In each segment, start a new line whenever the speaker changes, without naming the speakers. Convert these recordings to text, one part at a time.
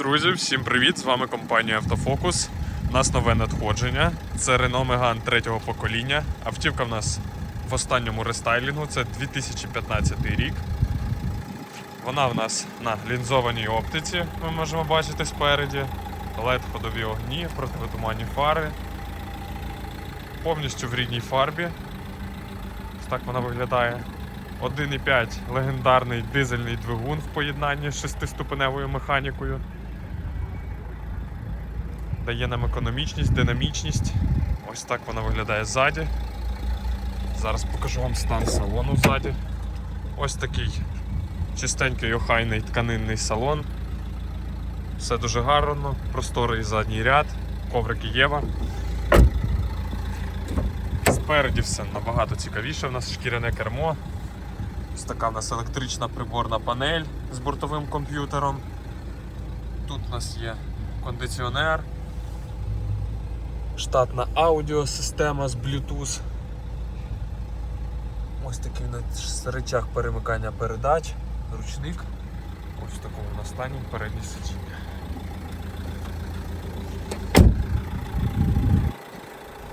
Друзі, всім привіт! З вами компанія Автофокус. У нас нове надходження. Це Renault Megane третього покоління. Автівка в нас в останньому рестайлінгу. Це 2015 рік. Вона в нас на лінзованій оптиці. Ми можемо бачити спереді. led ходові огні, противотуманні фари. Повністю в рідній фарбі. Так вона виглядає. 1,5 легендарний дизельний двигун в поєднанні з шестиступеневою механікою. Дає нам економічність, динамічність. Ось так вона виглядає ззаді. Зараз покажу вам стан салону ззаді. Ось такий чистенький охайний тканинний салон. Все дуже гарно, просторий задній ряд, коврики Єва. Спереді все набагато цікавіше. У нас шкіряне кермо. Ось така в нас електрична приборна панель з бортовим комп'ютером. Тут у нас є кондиціонер, штатна аудіосистема з Bluetooth. Ось такий у нас рычаг перемикання передач, ручник. Ось в такому у нас стані переднє сидіння.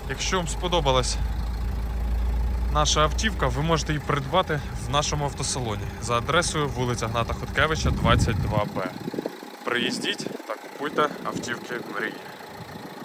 Якщо вам сподобалась наша автівка, ви можете її придбати в нашому автосалоні за адресою вулиця Гната Хоткевича, 22Б. Приїздіть та купуйте автівки мрії.